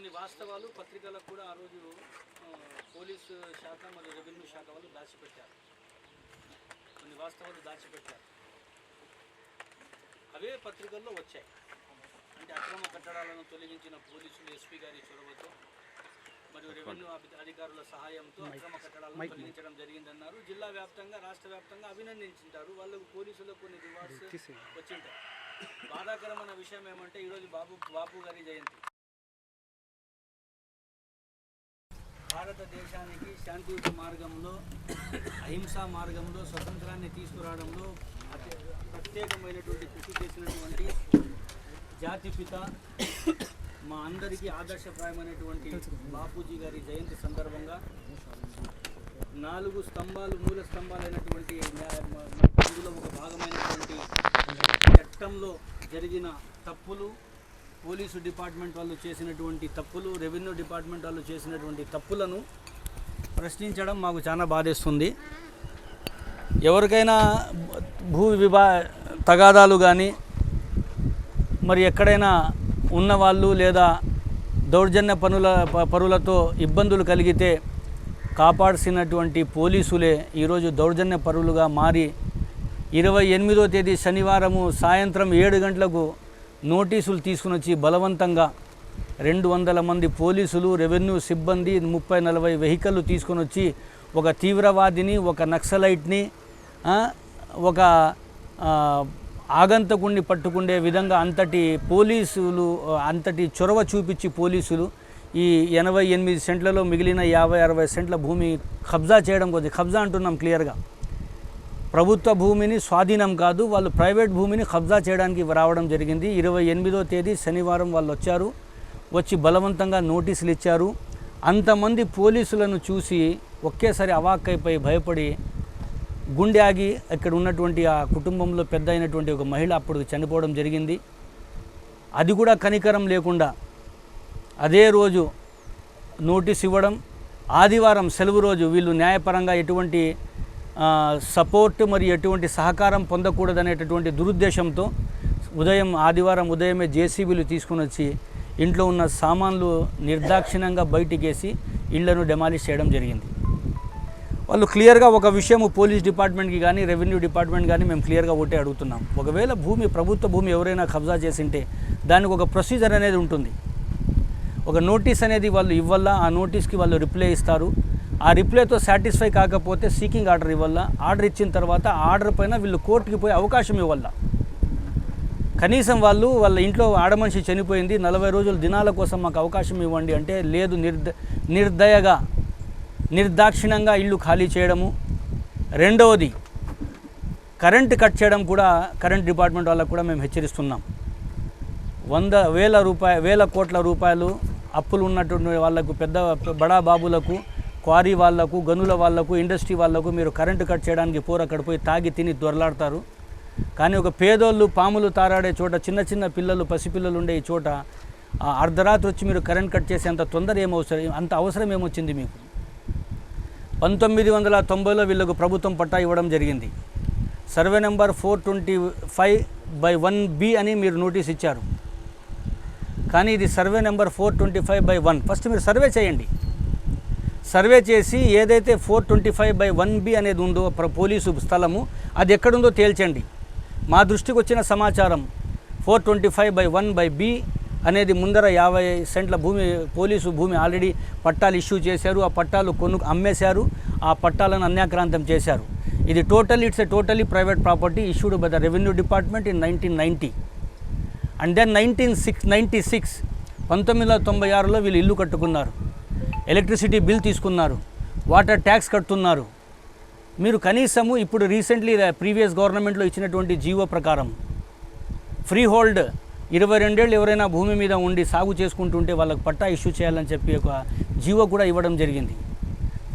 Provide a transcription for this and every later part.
కొన్ని వాస్తవాలు పత్రికలకు కూడా ఆ రోజు పోలీసు శాఖ మరియు రెవెన్యూ శాఖ వాళ్ళు దాచిపెట్టారు. కొన్ని వాస్తవాలు దాచిపెట్టారు. అవే పత్రికల్లో వచ్చాయి. అంటే అక్రమ కట్టడాలను తొలగించిన పోలీసులు ఎస్పీ గారి చొరవతో మరియు రెవెన్యూ అధి- అధికారుల సహాయంతో అక్రమ కట్టడాలను తొలగించడం జరిగిందన్నారు. జిల్లా వ్యాప్తంగా రాష్ట్ర వ్యాప్తంగా అభినందించారు వాళ్ళకు పోలీసులకు కొన్ని రివార్డ్స్ వచ్చింటాయి. బాధాకరమైన విషయం ఏమంటే ఈరోజు బాబు బాపు గారి జయంతి. భారతదేశానికి శాంతియుత మార్గంలో అహింసా మార్గంలో స్వతంత్రాన్ని తీసుకురావడంలో ప్రత్యేకమైనటువంటి కృషి చేసినటువంటి జాతిపిత మా అందరికీ ఆదర్శప్రాయమైనటువంటి బాపూజీ గారి జయంతి సందర్భంగా నాలుగు స్తంభాలు మూల స్తంభాలైనటువంటి అందులో ఒక భాగమైనటువంటి చట్టంలో జరిగిన తప్పులు పోలీసు డిపార్ట్మెంట్ వాళ్ళు చేసినటువంటి తప్పులు రెవెన్యూ డిపార్ట్మెంట్ వాళ్ళు చేసినటువంటి తప్పులను ప్రశ్నించడం మాకు చాలా బాధేస్తుంది. ఎవరికైనా భూ విభా తగాదాలు కానీ మరి ఎక్కడైనా ఉన్నవాళ్ళు లేదా దౌర్జన్య పనుల పరులతో ఇబ్బందులు కలిగితే కాపాడాల్సినటువంటి పోలీసులే ఈరోజు దౌర్జన్య పరులుగా మారి ఇరవై ఎనిమిదో తేదీ శనివారము సాయంత్రం ఏడు గంటలకు నోటీసులు తీసుకుని వచ్చి బలవంతంగా రెండు వందల మంది పోలీసులు రెవెన్యూ సిబ్బంది ముప్పై నలభై వెహికల్ తీసుకొని వచ్చి ఒక తీవ్రవాదిని ఒక నక్సలైట్ని ఒక ఆగంతకుణ్ణి పట్టుకునే విధంగా అంతటి పోలీసులు అంతటి చొరవ చూపించి పోలీసులు ఈ ఎనభై ఎనిమిది సెంట్లలో మిగిలిన యాభై అరవై సెంట్ల భూమి కబ్జా చేయడం కొద్ది కబ్జా అంటున్నాం క్లియర్గా. ప్రభుత్వ భూమిని స్వాధీనం కాదు వాళ్ళు ప్రైవేట్ భూమిని కబ్జా చేయడానికి రావడం జరిగింది. ఇరవై ఎనిమిదో తేదీ శనివారం వాళ్ళు వచ్చారు. వచ్చి బలవంతంగా నోటీసులు ఇచ్చారు. అంతమంది పోలీసులను చూసి ఒకేసారి అవాక్కైపోయి భయపడి గుండె ఆగి ఇక్కడ ఉన్నటువంటి ఆ కుటుంబంలో పెద్ద అయినటువంటి ఒక మహిళ అప్పుడు చనిపోవడం జరిగింది. అది కూడా కనికరం లేకుండా అదే రోజు నోటీస్ ఇవ్వడం ఆదివారం సెలవు రోజు వీళ్ళు న్యాయపరంగా ఎటువంటి సపోర్ట్ మరి ఎటువంటి సహకారం పొందకూడదనేటటువంటి దురుద్దేశంతో ఉదయం ఆదివారం ఉదయమే జేసీబీలు తీసుకుని వచ్చి ఇంట్లో ఉన్న సామాన్లు నిర్దాక్షిణ్యంగా బయటికేసి ఇళ్ళను డెమాలిష్ చేయడం జరిగింది. వాళ్ళు క్లియర్గా ఒక విషయం పోలీస్ డిపార్ట్మెంట్కి కానీ రెవెన్యూ డిపార్ట్మెంట్ కానీ మేము క్లియర్గా ఒకటే అడుగుతున్నాం. ఒకవేళ భూమి ప్రభుత్వ భూమి ఎవరైనా కబ్జా చేసింటే దానికి ఒక ప్రొసీజర్ అనేది ఉంటుంది. ఒక నోటీస్ అనేది వాళ్ళు ఇవ్వాలా? ఆ నోటీస్కి వాళ్ళు రిప్లై ఇస్తారు. ఆ రిప్లైతో సాటిస్ఫై కాకపోతే సీకింగ్ ఆర్డర్ ఇవ్వాలా. ఆర్డర్ ఇచ్చిన తర్వాత ఆర్డర్ పైన వీళ్ళు కోర్టుకి పోయే అవకాశం ఇవ్వాలా. కనీసం వాళ్ళు వాళ్ళ ఇంట్లో ఆడమనిషి చనిపోయింది నలభై రోజుల దినాల కోసం మాకు అవకాశం ఇవ్వండి అంటే లేదు నిర్ద నిర్దయగా నిర్దాక్షిణ్యంగా ఇల్లు ఖాళీ చేయడము. రెండవది కరెంటు కట్ చేయడం కూడా కరెంట్ డిపార్ట్మెంట్ వాళ్ళకు కూడా మేము హెచ్చరిస్తున్నాం. వంద వేల రూపాయ వేల కోట్ల రూపాయలు అప్పులు ఉన్నటువంటి వాళ్ళకు పెద్ద బడా బాబులకు క్వారీ వాళ్ళకు గనుల వాళ్ళకు ఇండస్ట్రీ వాళ్ళకు మీరు కరెంటు కట్ చేయడానికి పోరు అక్కడ పోయి తాగి తిని దొరలాడతారు. కానీ ఒక పేదోళ్ళు పాములు తారాడే చోట చిన్న చిన్న పిల్లలు పసిపిల్లలు ఉండే ఈ చోట అర్ధరాత్రి వచ్చి మీరు కరెంట్ కట్ చేసే అంత తొందర ఏమవసరం అంత అవసరం ఏమొచ్చింది మీకు? పంతొమ్మిది వందల తొంభైలో వీళ్ళకు ప్రభుత్వం పట్టా ఇవ్వడం జరిగింది. Survey number four twenty five by one B అని మీరు నోటీస్ ఇచ్చారు. కానీ ఇది survey number four twenty five by one. First మీరు సర్వే చేయండి. సర్వే చేసి ఏదైతే four twenty five by one B అనేది ఉందో పోలీసు స్థలము అది ఎక్కడుందో తేల్చండి. మా దృష్టికి వచ్చిన సమాచారం four twenty five by one by B అనేది ముందర యాభై సెంట్ల భూమి పోలీసు భూమి ఆల్రెడీ పట్టాలు ఇష్యూ చేశారు ఆ పట్టాలు కొను అమ్మేశారు ఆ పట్టాలను అన్యాక్రాంతం చేశారు. ఇది total it's a totally private property issued by the revenue department in nineteen ninety and then nineteen six ninety six పంతొమ్మిది వందల తొంభై ఆరులో వీళ్ళు ఇల్లు కట్టుకున్నారు. ఎలక్ట్రిసిటీ బిల్ తీసుకున్నారు వాటర్ ట్యాక్స్ కడుతున్నారు. మీరు కనీసము ఇప్పుడు రీసెంట్లీ ప్రీవియస్ గవర్నమెంట్లో ఇచ్చినటువంటి జీవో ప్రకారం ఫ్రీ హోల్డ్ ఇరవై రెండేళ్ళు ఎవరైనా భూమి మీద ఉండి సాగు చేసుకుంటుంటే వాళ్ళకి పట్టా ఇష్యూ చేయాలని చెప్పి ఒక జీవో కూడా ఇవ్వడం జరిగింది.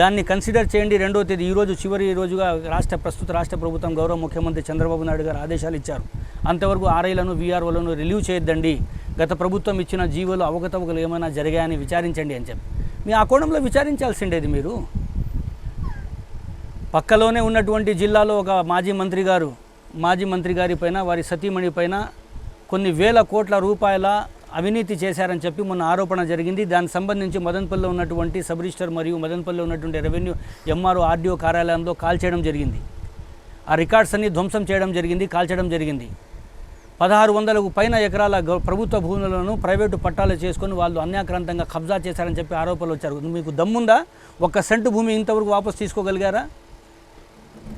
దాన్ని కన్సిడర్ చేయండి రెండో తేదీ. ఈరోజు చివరి రోజుగా రాష్ట్ర ప్రస్తుత రాష్ట్ర ప్రభుత్వం గౌరవ ముఖ్యమంత్రి చంద్రబాబు నాయుడు గారు ఆదేశాలు ఇచ్చారు. అంతవరకు ఆర్ఐలను వీఆర్ఓలను రిలీవ్ చేయొద్దండి. గత ప్రభుత్వం ఇచ్చిన జీవోలు అవకతవకలు ఏమైనా జరిగాయని విచారించండి అని చెప్పి. మీ ఆ కోణంలో విచారించాల్సిండేది మీరు. పక్కలోనే ఉన్నటువంటి జిల్లాలో ఒక మాజీ మంత్రి గారు మాజీ మంత్రి గారి పైన వారి సతీమణి పైన కొన్ని వేల కోట్ల రూపాయల అవినీతి చేశారని చెప్పి మొన్న ఆరోపణ జరిగింది. దానికి సంబంధించి మదన్పల్లిలో ఉన్నటువంటి సబ్ రిజిస్టర్ మరియు మదన్పల్లిలో ఉన్నటువంటి రెవెన్యూ ఎంఆర్ఓ ఆర్డీఓ కార్యాలయంలో కాల్చేయడం జరిగింది. ఆ రికార్డ్స్ అన్ని ధ్వంసం చేయడం జరిగింది కాల్చడం జరిగింది. పదహారు వందలకు పైన ఎకరాల ప్రభుత్వ భూములను ప్రైవేటు పట్టాలు చేసుకొని వాళ్ళు అన్యాక్రాంతంగా కబ్జా చేశారని చెప్పి ఆరోపణలు వచ్చారు. మీకు దమ్ముందా? ఒక్క సెంటు భూమి ఇంతవరకు వాపసు తీసుకోగలిగారా?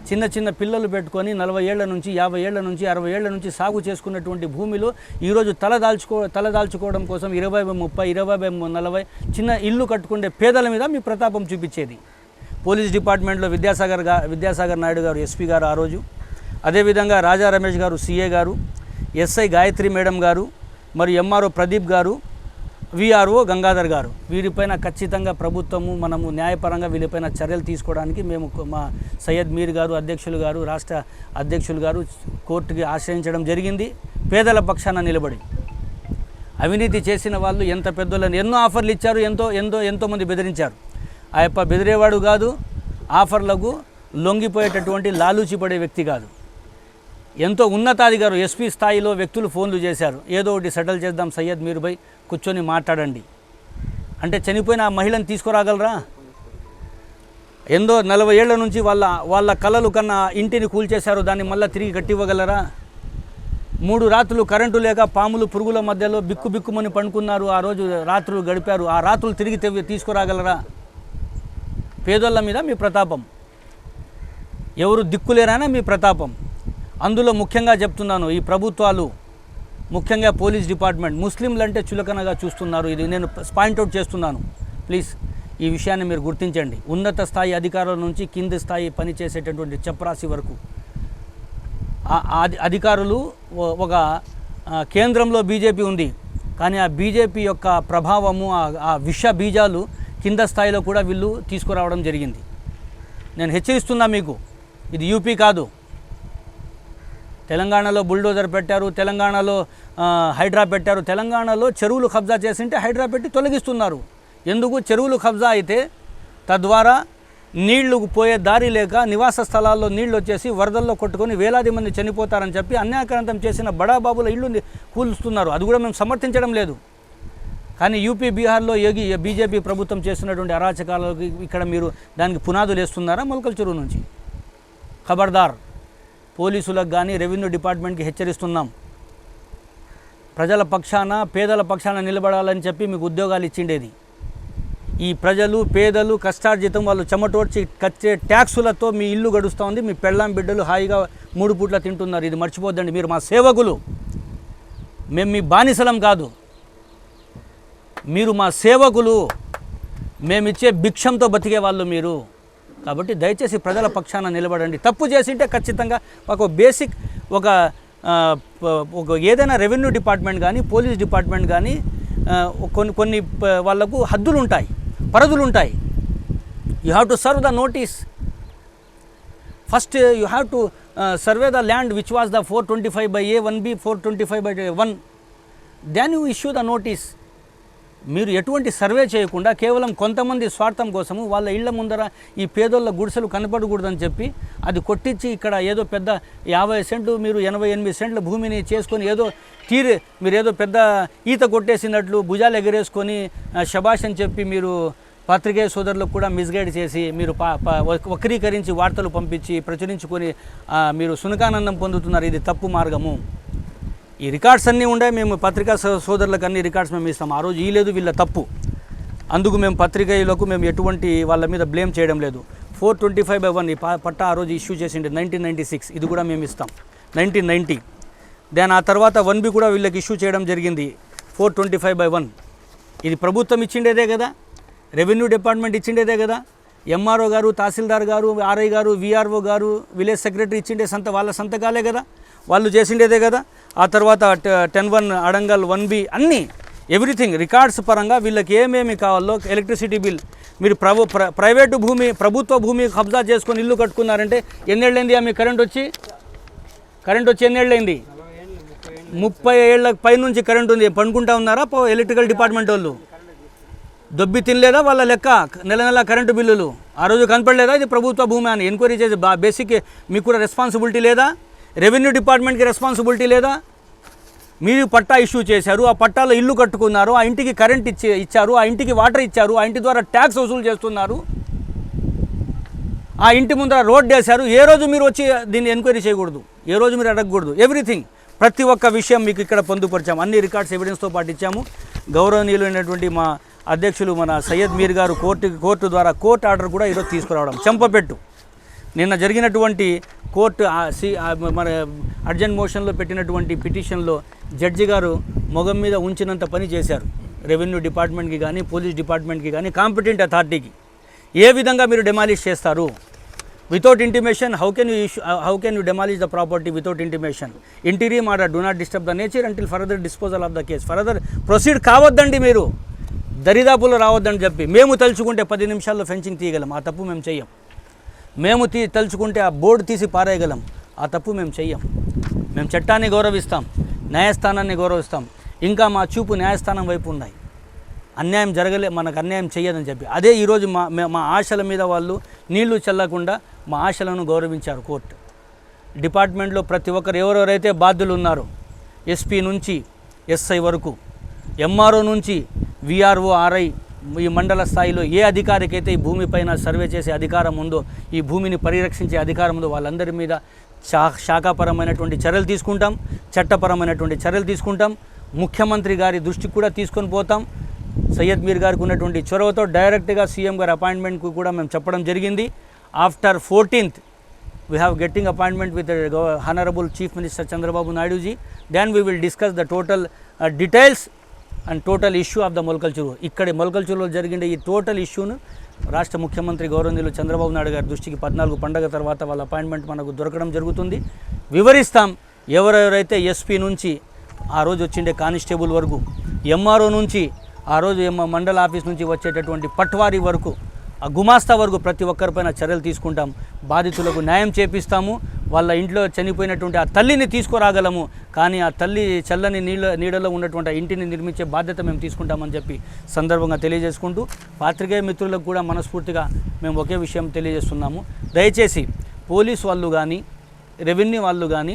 చిన్న చిన్న పిల్లలు పెట్టుకొని నలభై ఏళ్ళ నుంచి యాభై ఏళ్ళ నుంచి అరవై ఏళ్ళ నుంచి సాగు చేసుకున్నటువంటి భూమిలో ఈరోజు తలదాల్చుకో తలదాల్చుకోవడం కోసం ఇరవై బై ముప్పై ఇరవై బై నలభై చిన్న ఇల్లు కట్టుకునే పేదల మీద మీ ప్రతాపం చూపించేది. పోలీస్ డిపార్ట్మెంట్లో విద్యాసాగర్గా విద్యాసాగర్ నాయుడు గారు ఎస్పీ గారు ఆ రోజు. అదేవిధంగా రాజా రమేష్ గారు సీఏ గారు ఎస్ఐ గాయత్రి మేడం గారు మరియు ఎంఆర్ఓ ప్రదీప్ గారు విఆర్ఓ గంగాధర్ గారు. వీరిపైన ఖచ్చితంగా ప్రభుత్వము మనము న్యాయపరంగా వీరిపైన చర్యలు తీసుకోవడానికి మేము మా సయ్యద్ మీర్ గారు అధ్యక్షులు గారు రాష్ట్ర అధ్యక్షులు గారు కోర్టుకి ఆశ్రయించడం జరిగింది. పేదల పక్షాన నిలబడి. అవినీతి చేసిన వాళ్ళు ఎంత పెద్దోళ్ళని ఎన్నో ఆఫర్లు ఇచ్చారు ఎంతో ఎంతో ఎంతోమంది బెదిరించారు. ఆ యొక్క బెదిరేవాడు కాదు ఆఫర్లకు లొంగిపోయేటటువంటి లాలూచి పడే వ్యక్తి కాదు. ఎంతో ఉన్నతాధికారు ఎస్పీ స్థాయిలో వ్యక్తులు ఫోన్లు చేశారు. ఏదో ఒకటి సెటిల్ చేద్దాం సయ్యద్ మీరు పోయి కూర్చొని మాట్లాడండి. అంటే చనిపోయిన ఆ మహిళను తీసుకురాగలరా? ఎందో నలభై ఏళ్ళ నుంచి వాళ్ళ వాళ్ళ కళలు కన్నా ఇంటిని కూల్చేశారు. దాన్ని మళ్ళీ తిరిగి కట్టివ్వగలరా? మూడు రాత్రులు కరెంటు లేక పాములు పురుగుల మధ్యలో బిక్కు బిక్కుమని పండుకున్నారు. ఆ రోజు రాత్రులు గడిపారు. ఆ రాత్రులు తిరిగి తీసుకురాగలరా? పేదోళ్ళ మీద మీ ప్రతాపం. ఎవరు దిక్కులేరానే మీ ప్రతాపం? అందులో ముఖ్యంగా చెప్తున్నాను ఈ ప్రభుత్వాలు ముఖ్యంగా పోలీస్ డిపార్ట్మెంట్ ముస్లింలు అంటే చులకనగా చూస్తున్నారు. ఇది నేను పాయింట్అవుట్ చేస్తున్నాను. ప్లీజ్ ఈ విషయాన్ని మీరు గుర్తించండి. ఉన్నత స్థాయి అధికారుల నుంచి కింది స్థాయి పనిచేసేటటువంటి చపరాసి వరకు. అధికారులు ఒక కేంద్రంలో బీజేపీ ఉంది. కానీ ఆ బీజేపీ యొక్క ప్రభావము ఆ- ఆ విష బీజాలు కింద స్థాయిలో కూడా వీళ్ళు తీసుకురావడం జరిగింది. నేను హెచ్చరిస్తున్నా మీకు ఇది యూపీ కాదు. తెలంగాణలో బుల్డోజర్ పెట్టారు తెలంగాణలో హైడ్రా పెట్టారు. తెలంగాణలో చెరువులు కబ్జా చేసింటే హైడ్రా పెట్టి తొలగిస్తున్నారు. ఎందుకు? చెరువులు కబ్జా అయితే తద్వారా నీళ్ళు పోయే దారి లేక నివాస స్థలాల్లో నీళ్ళు వచ్చేసి వరదల్లో కొట్టుకొని వేలాది మంది చనిపోతారని చెప్పి అన్యాక్రాంతం చేసిన బడాబాబుల ఇళ్ళు కూలుస్తున్నారు. అది కూడా మేము సమర్థించడం లేదు. కానీ యూపీ బీహార్లో యోగి బీజేపీ ప్రభుత్వం చేస్తున్నటువంటి అరాచకాలకు ఇక్కడ మీరు దానికి పునాదులు వేస్తున్నారా? మొలకల చెరువు నుంచి. ఖబర్దార్. పోలీసులకు కానీ రెవెన్యూ డిపార్ట్మెంట్కి హెచ్చరిస్తున్నాం. ప్రజల పక్షాన పేదల పక్షాన నిలబడాలని చెప్పి మీకు ఉద్యోగాలు ఇచ్చిండేది. ఈ ప్రజలు పేదలు కష్టార్జితం వాళ్ళు చెమటోడ్చి కచ్చే ట్యాక్సులతో మీ ఇల్లు గడుస్తోంది మీ పెళ్ళాం బిడ్డలు హాయిగా మూడు పూట్ల తింటున్నారు. ఇది మర్చిపోద్దండి మీరు మా సేవకులు. మేము మీ బానిసలం కాదు. మీరు మా సేవకులు. మేమిచ్చే భిక్షంతో బతికే వాళ్ళు మీరు. కాబట్టి దయచేసి ప్రజల పక్షాన నిలబడండి. తప్పు చేసింటే ఖచ్చితంగా ఒక బేసిక్ ఒక ఒక ఏదైనా రెవెన్యూ డిపార్ట్మెంట్ కానీ పోలీస్ డిపార్ట్మెంట్ కానీ కొన్ని కొన్ని వాళ్ళకు వాళ్ళకు హద్దులు ఉంటాయి పరిధులు ఉంటాయి you have to serve the notice first you have to survey the land which was the four twenty five by a one B four twenty five by one then you issue the notice మీరు ఎటువంటి survey చేయకుండా కేవలం కొంతమంది స్వార్థం కోసము వాళ్ళ ఇళ్ళ ముందర ఈ పేదోళ్ళ గుడిసెలు కనపడకూడదని చెప్పి అది కొట్టించి ఇక్కడ ఏదో పెద్ద యాభై సెంట్లు మీరు ఎనభై ఎనిమిది సెంట్ల భూమిని చేసుకొని ఏదో తీరే మీరు ఏదో పెద్ద ఈత కొట్టేసినట్లు భుజాలు ఎగరేసుకొని శబాష్ అని చెప్పి మీరు పత్రికేయ సోదరులకు కూడా మిస్గైడ్ చేసి మీరు పా వక్రీకరించి వార్తలు పంపించి ప్రచురించుకొని మీరు సునకానందం పొందుతున్నారు. ఇది తప్పు మార్గము. ఈ రికార్డ్స్ అన్నీ ఉండే మేము పత్రికా సోదరులకు అన్ని రికార్డ్స్ మేము ఇస్తాం. ఆ రోజు ఈ లేదు వీళ్ళ తప్పు. అందుకు మేము పత్రికలకు మేము ఎటువంటి వాళ్ళ మీద బ్లేమ్ చేయడం లేదు. Four twenty five by one ఈ పట్ట పట్టా ఆ రోజు ఇష్యూ చేసిండే నైన్టీన్ నైంటీ సిక్స్ ఇది కూడా మేము ఇస్తాం. నైన్టీన్ నైంటీ దాని ఆ తర్వాత వన్ బి కూడా వీళ్ళకి ఇష్యూ చేయడం జరిగింది. Four twenty five by one ఇది ప్రభుత్వం ఇచ్చిండేదే కదా? రెవెన్యూ డిపార్ట్మెంట్ ఇచ్చిండేదే కదా? ఎంఆర్ఓ గారు తహసీల్దార్ గారు ఆర్ఐ గారు విఆర్ఓ గారు విలేజ్ సెక్రటరీ ఇచ్చిండే సంత వాళ్ళ సంతకాలే కదా? వాళ్ళు చేసిండేదే కదా. ఆ తర్వాత టెన్ వన్ అడంగల్ వన్ బి అన్నీ ఎవ్రీథింగ్ రికార్డ్స్ పరంగా వీళ్ళకి ఏమేమి కావాలో ఎలక్ట్రిసిటీ బిల్ మీరు ప్రభు ప్ర ప్రైవేటు భూమి ప్రభుత్వ భూమి కబ్జా చేసుకొని ఇల్లు కట్టుకున్నారంటే ఎన్నేళ్ళైంది మీ కరెంట్ వచ్చి? కరెంట్ వచ్చి ఎన్నేళ్ళైంది? ముప్పై ఏళ్ళ పైనుంచి కరెంట్ ఉంది. పండుకుంటా ఉన్నారా పో ఎలక్ట్రికల్ డిపార్ట్మెంట్ వాళ్ళు? దొబ్బి తినలేదా వాళ్ళ లెక్క? నెల నెల కరెంటు బిల్లులు. ఆ రోజు కనపడలేదా ఇది ప్రభుత్వ భూమి అని? ఎంక్వైరీ చేసి బా బేసిక్ మీకు కూడా రెస్పాన్సిబిలిటీ లేదా? రెవెన్యూ డిపార్ట్మెంట్కి రెస్పాన్సిబిలిటీ లేదా? మీరు పట్టా ఇష్యూ చేశారు ఆ పట్టాలో ఇల్లు కట్టుకున్నారు ఆ ఇంటికి కరెంట్ ఇచ్చే ఇచ్చారు ఆ ఇంటికి వాటర్ ఇచ్చారు ఆ ఇంటి ద్వారా ట్యాక్స్ వసూలు చేస్తున్నారు. ఆ ఇంటి ముందర రోడ్డు వేశారు. ఏ రోజు మీరు వచ్చి దీన్ని ఎంక్వైరీ చేయకూడదు? ఏ రోజు మీరు అడగకూడదు? ఎవ్రీథింగ్. ప్రతి ఒక్క విషయం మీకు ఇక్కడ పొందుపరిచాము అన్ని రికార్డ్స్ ఎవిడెన్స్తో పాటు ఇచ్చాము. గౌరవనీయులైనటువంటి మా అధ్యక్షులు మన సయ్యద్ మీర్ గారు కోర్టు కోర్టు ద్వారా కోర్టు ఆర్డర్ కూడా ఈరోజు తీసుకురావడం. చెంపపెట్టు నిన్న జరిగినటువంటి కోర్టు మన అర్జెంట్ మోషన్లో పెట్టినటువంటి పిటిషన్లో జడ్జి గారు మొగం మీద ఉంచినంత పని చేశారు. రెవెన్యూ డిపార్ట్మెంట్కి కానీ పోలీస్ డిపార్ట్మెంట్కి కానీ కాంపిటెంట్ అథారిటీకి. ఏ విధంగా మీరు డెమాలిష్ చేస్తారు? Without intimation how can you issue how can you demolish the property without intimation interim order do not disturb the nature until further disposal of the case further proceed కావద్దండి మీరు. దరిదాపులు రావద్దని చెప్పి. మేము తలుచుకుంటే పది నిమిషాల్లో ఫెన్సింగ్ తీయగలం. ఆ తప్పు మేము చెయ్యం. మేము తీ తలుచుకుంటే ఆ బోర్డు తీసి పారేయగలం. ఆ తప్పు మేము చెయ్యం. మేము చట్టాన్ని గౌరవిస్తాం న్యాయస్థానాన్ని గౌరవిస్తాం. ఇంకా మా చూపు న్యాయస్థానం వైపు ఉన్నాయి. అన్యాయం జరగలే మనకు అన్యాయం చేయదని చెప్పి. అదే ఈరోజు మా మా ఆశల మీద వాళ్ళు నీళ్ళు చల్లకుండా మా ఆశలను గౌరవించారు కోర్టు. డిపార్ట్మెంట్లో ప్రతి ఒక్కరు ఎవరెవరైతే బాధ్యులు ఉన్నారో ఎస్పీ నుంచి ఎస్ఐ వరకు ఎంఆర్ఓ నుంచి విఆర్ఓ ఆర్ఐ ఈ మండల స్థాయిలో ఏ అధికారికైతే ఈ భూమిపైన సర్వే చేసే అధికారం ఉందో ఈ భూమిని పరిరక్షించే అధికారం ఉందో వాళ్ళందరి మీద శా శాఖాపరమైనటువంటి చర్యలు తీసుకుంటాం చట్టపరమైనటువంటి చర్యలు తీసుకుంటాం ముఖ్యమంత్రి గారి దృష్టికి కూడా తీసుకొని పోతాం. సయ్యద్ మీర్ గారికి ఉన్నటువంటి చొరవతో డైరెక్ట్గా సీఎం గారి అపాయింట్మెంట్కు కూడా మేము చెప్పడం జరిగింది. After fourteenth we have getting appointment with the chief honorable chief minister chandrababu naidu ji then we will discuss the total uh, details. And total issue of the Molakalchuru ఇక్కడ మొలకల్చూరులో జరిగిన ఈ టోటల్ ఇష్యూను రాష్ట్ర ముఖ్యమంత్రి గౌరవనీయులు చంద్రబాబు నాయుడు గారి దృష్టికి పద్నాలుగు పండగ తర్వాత వాళ్ళ అపాయింట్మెంట్ మనకు దొరకడం జరుగుతుంది. వివరిస్తాం ఎవరెవరైతే ఎస్పీ నుంచి ఆ రోజు వచ్చిండే కానిస్టేబుల్ వరకు ఎంఆర్ఓ నుంచి ఆ రోజు ఎం మండల ఆఫీస్ నుంచి వచ్చేటటువంటి పట్వారీ వరకు ఆ గుమాస్తా వరకు ప్రతి ఒక్కరిపైన చర్యలు తీసుకుంటాం. బాధితులకు న్యాయం చేపిస్తాము. వాళ్ళ ఇంట్లో చనిపోయినటువంటి ఆ తల్లిని తీసుకురాగలము. కానీ ఆ తల్లి చల్లని నీళ్ళ నీడలో ఉన్నటువంటి ఆ ఇంటిని నిర్మించే బాధ్యత మేము తీసుకుంటామని చెప్పి సందర్భంగా తెలియజేసుకుంటూ పాత్రికేయ మిత్రులకు కూడా మనస్ఫూర్తిగా మేము ఒకే విషయం తెలియజేస్తున్నాము. దయచేసి పోలీస్ వాళ్ళు కానీ రెవెన్యూ వాళ్ళు కానీ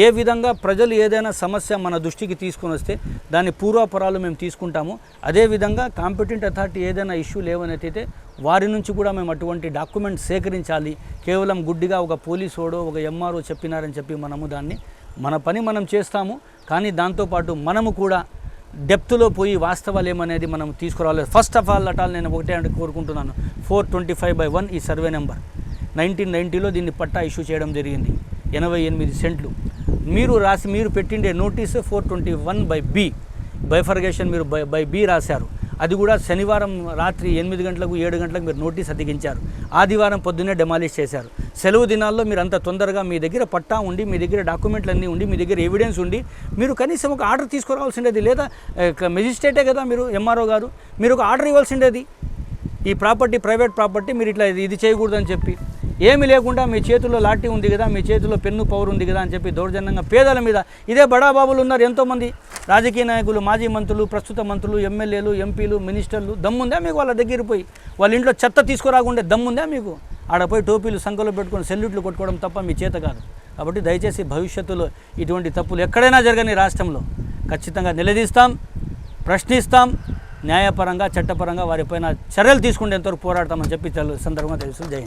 ఏ విధంగా ప్రజలు ఏదైనా సమస్య మన దృష్టికి తీసుకొని వస్తే దాని పూర్వాపరాలు మేము తీసుకుంటాము. అదేవిధంగా కాంపిటెంట్ అథారిటీ ఏదైనా ఇష్యూ లేవనైతే వారి నుంచి కూడా మేము అటువంటి డాక్యుమెంట్ సేకరించాలి. కేవలం గుడ్డిగా ఒక పోలీసోడో ఒక ఎంఆర్ఓ చెప్పినారని చెప్పి మనము దాన్ని మన పని మనం చేస్తాము. కానీ దాంతోపాటు మనము కూడా డెప్త్లో పోయి వాస్తవాలు ఏమనేది మనం తీసుకురావాలి. ఫస్ట్ ఆఫ్ ఆల్ అటాల్ నేను ఒకటే అంటే కోరుకుంటున్నాను. Four twenty five by one ఈ సర్వే నెంబర్. నైన్టీన్ నైంటీలో దీన్ని పట్టా ఇష్యూ చేయడం జరిగింది. ఎనభై ఎనిమిది సెంట్లు. మీరు రాసి మీరు పెట్టిండే notice four twenty one by B. Bifurcation మీరు బై బై బి రాశారు. అది కూడా శనివారం రాత్రి ఎనిమిది గంటలకు ఏడు గంటలకు మీరు నోటీస్ అతికించారు. ఆదివారం పొద్దున్నే డెమాలిష్ చేశారు. సెలవు దినాల్లో మీరు అంత తొందరగా మీ దగ్గర పట్టా ఉండి మీ దగ్గర డాక్యుమెంట్లు అన్నీ ఉండి మీ దగ్గర ఎవిడెన్స్ ఉండి మీరు కనీసం ఒక ఆర్డర్ తీసుకురావాల్సిండేది లేదా మెజిస్ట్రేటే కదా మీరు ఎంఆర్ఓ గారు. మీరు ఒక ఆర్డర్ ఇవ్వాల్సిండేది. ఈ ప్రాపర్టీ ప్రైవేట్ ప్రాపర్టీ మీరు ఇట్లా ఇది ఇది చేయకూడదని చెప్పి. ఏమి లేకుండా మీ చేతిలో లాఠీ ఉంది కదా మీ చేతిలో పెన్ను పవర్ ఉంది కదా అని చెప్పి దౌర్జన్యంగా పేదల మీద ఇదే బడాబాబులు ఉన్నారు ఎంతోమంది రాజకీయ నాయకులు మాజీ మంత్రులు ప్రస్తుత మంత్రులు ఎమ్మెల్యేలు ఎంపీలు మినిస్టర్లు దమ్ముందా మీకు వాళ్ళ దగ్గర పోయి? వాళ్ళ ఇంట్లో చెత్త తీసుకురాకుండే దమ్ముందా మీకు? ఆడ పోయి టోపీలు సంఖలో పెట్టుకొని సెల్యూట్లు కొట్టుకోవడం తప్ప మీ చేత కాదు. కాబట్టి దయచేసి భవిష్యత్తులో ఇటువంటి తప్పులు ఎక్కడైనా జరగని రాష్ట్రంలో ఖచ్చితంగా నిలదీస్తాం ప్రశ్నిస్తాం న్యాయపరంగా చట్టపరంగా వారిపైన చర్యలు తీసుకునేంతవరకు పోరాడతామని చెప్పి తెలు- సందర్భంగా తెలుసు. జై